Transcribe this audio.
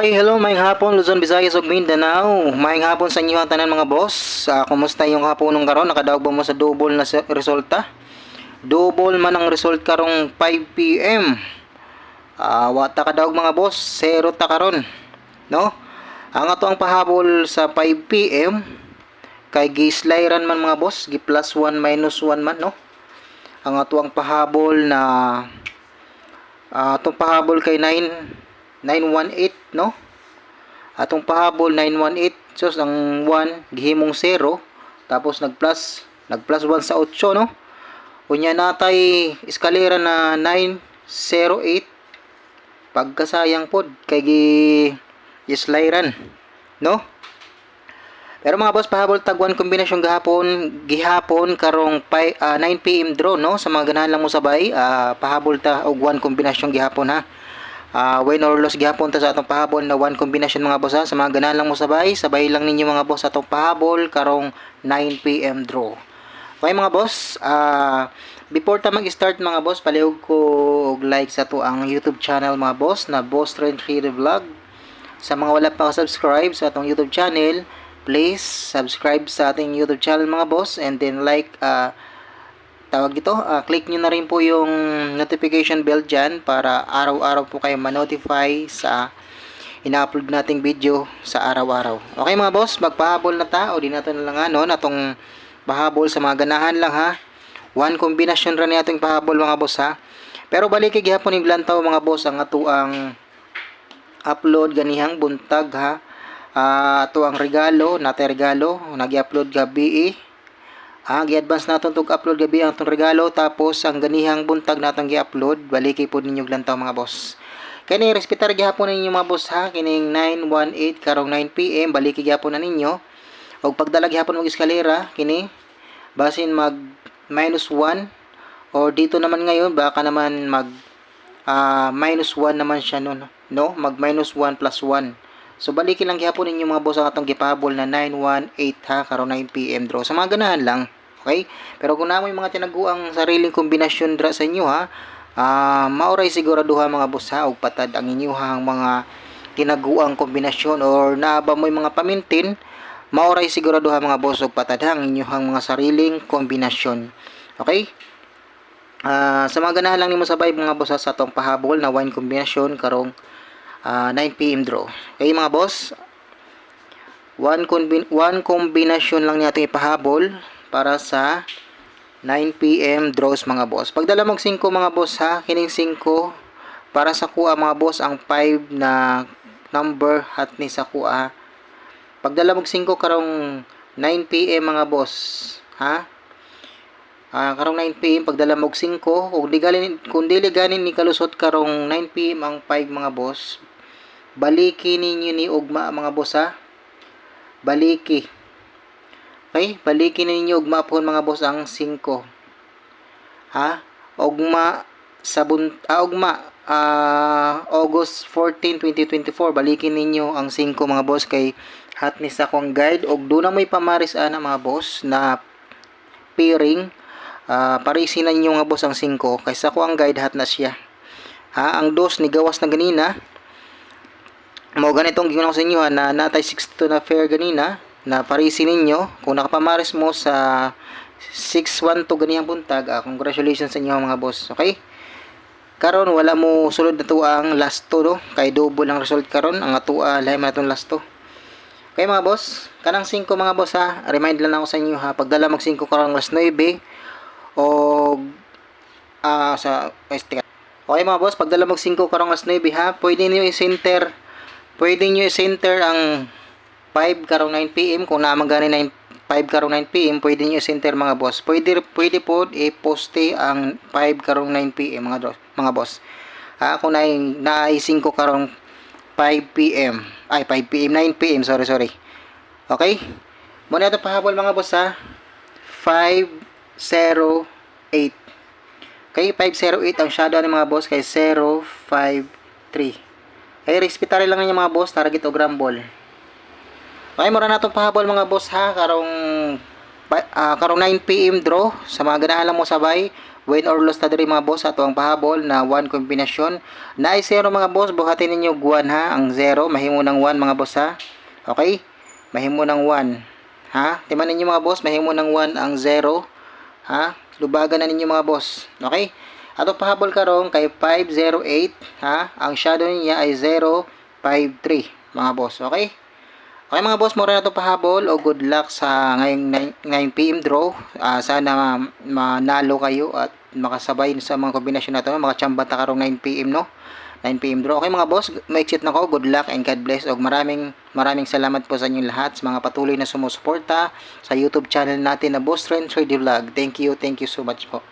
Okay, hello, mayang hapon, Luzon, Visayas, ug Mindanao. Mayang hapon sa inyo ang tanan mga boss. Ah, kumusta yung hapon nung karon? Nakadaog ba mo sa double na resulta? Double man ang result karong 5 PM. Ah, wata ka daog mga boss, zero ta karon. No? Ang ato ang pahabol sa 5 PM kay gislayran man mga boss, gi plus 1 minus 1 man, no? Ang ato ang pahabol na ah, atong pahabol kay 9 918 no? Atong pahabol 918 so ang 1 gihimong 0 tapos nag plus nag plus 1 sa 8 no? Unya natay eskalera na 908 pagkasayang pod kay gi islayran no? Pero mga boss, pahabol tag one kombinasyon gahapon, gihapon karong pi, ah, 9 PM draw no? Sa mga ganahan lang mo sabay, ah, pahabol ta og one kombinasyon gihapon ha. Ah, win or loss gihapon ta sa atong pahabol na one kombinasyon mga boss ha. Sa mga ganahan lang mo sabay, sabay lang ninyo mga boss atong pahabol karong 9 PM draw. Okay mga boss, ah before ta mag-start mga boss, palihog ko og like sa to ang YouTube channel mga boss na Boss Trend Creative Vlog. Sa mga wala pa subscribe sa atong YouTube channel, please subscribe sa ating YouTube channel mga boss and then like uh, tawag dito, ah, click nyo na rin po yung notification bell dyan para araw-araw po kayo ma-notify sa ina-upload nating video sa araw-araw. Okay mga boss, magpahabol na ta o di nato na lang ano, natong pahabol sa mga ganahan lang ha. One combination ra ni atong pahabol mga boss ha. Pero balik kay gihapon yung lantaw mga boss ang ato ang upload ganihang buntag ha. Ah, ato ang regalo, nate regalo, nagi-upload gabi eh. Ah, gi-advance naton tug upload gabi ang atong regalo tapos ang ganihang buntag natong gi-upload, baliki po ninyo lantaw mga boss. Kani respetar gihapon ninyo mga boss ha, kining 918 karong 9 PM baliki gihapon na ninyo. Og pagdala gihapon og eskalera kini basin mag minus 1 or dito naman ngayon baka naman mag ah, minus 1 naman siya no, no? mag minus 1 plus 1. So balikin lang gihapon ninyo mga boss ang atong gipahabol na 918 ha karon 9 PM draw. Sa mga ganahan lang. Okay? Pero kung namoy mga tinaguang sariling kombinasyon dra sa inyo ha, ah mauray siguraduha mga boss ha og patad ang inyong mga tinaguang kombinasyon or naaba mo'y mga pamintin, mauray siguraduha mga boss og patad ha ang inyong mga sariling kombinasyon. Okay? Ah, sa mga ganahan lang nimo sabay mga boss ha, sa atong pahabol na wine kombinasyon karong ah, 9 PM draw. Okay mga boss, one, combin one combination lang natin ipahabol para sa 9 PM draws mga boss. Pagdala mong 5 mga boss ha, kining 5 para sa kuha mga boss ang 5 na number hat ni sa kuha. Pagdala mong 5 karong 9 PM mga boss, ha? Ah, karong 9 PM pagdala mong 5 kung di ganin kung dili ganin ni kalusot karong 9 PM ang 5 mga boss. Baliki ninyo ni ugma mga boss ha. Baliki. Okay, balikin ninyo ugma po mga boss ang 5. Ha? Ugma sa bun ah, ugma ah, August 14, 2024 balikin ninyo ang 5 mga boss kay hat ni sa akong guide og do na may pamaris ana mga boss na pairing ah parisin na ninyo nga boss ang 5 kay sa ko ang guide hat na siya. Ha, ang dos ni gawas na ganina mo ganitong ginawa ko sa inyo ha, na natay 62 na fair ganina na parisin ninyo. Kung nakapamaris mo sa 6-1 to ganihang buntag ah, congratulations sa inyo mga boss. Okay? Karon wala mo sulod na to ang last to no? Kay double ang result karon. Ang atua lahi man atong last to okay mga boss? Kanang 5 mga boss ha? Remind lang ako sa inyo ha? Pagdala mag 5 karon last 9 o ah sa este Okay mga boss, pagdala mag 5 karong last 9 ha, pwede niyo i-center pwede niyo i-center ang 5 karong 9 PM kung naman gani 9 5 karong 9 PM pwede niyo i-center mga boss. Pwede pwede po i-poste ang 5 karong 9 PM mga dos, mga boss. Ha kung na na 5 karong 5 PM ay 5 PM 9 PM sorry sorry. Okay? Mo na ito pahabol mga boss ha? 508 Okay, 508 ang shadow ng mga boss kay 053. Okay, respetare lang niya mga boss, target o grambol. Okay, mura na itong pahabol mga boss ha, karong, ah, karong 9pm draw, sa mga ganahan mo sabay, Win or loss ta diri mga boss ato ang pahabol na 1 kombinasyon. Na 0 mga boss, buhatin ninyo guwan ha, ang 0 mahimo ng 1 mga boss ha. Okay? Mahimo ng 1. Ha? Timan ninyo mga boss, mahimo ng 1 ang 0. Ha? Lubagan na ninyo mga boss. Okay? Ato pahabol karon kay 508 ha. Ang shadow niya ay 053 mga boss. Okay? Okay mga boss, mura na to pahabol o good luck sa ngayong 9 PM draw. Ah, sana ma- manalo kayo at makasabay sa mga kombinasyon na to, makachamba ta karong 9 PM no. 9 PM draw. Okay mga boss, ma-exit na ko. Good luck and God bless. Og maraming maraming salamat po sa inyong lahat sa mga patuloy na sumusuporta sa YouTube channel natin na Boss Trend 3D Vlog. Thank you, thank you so much po.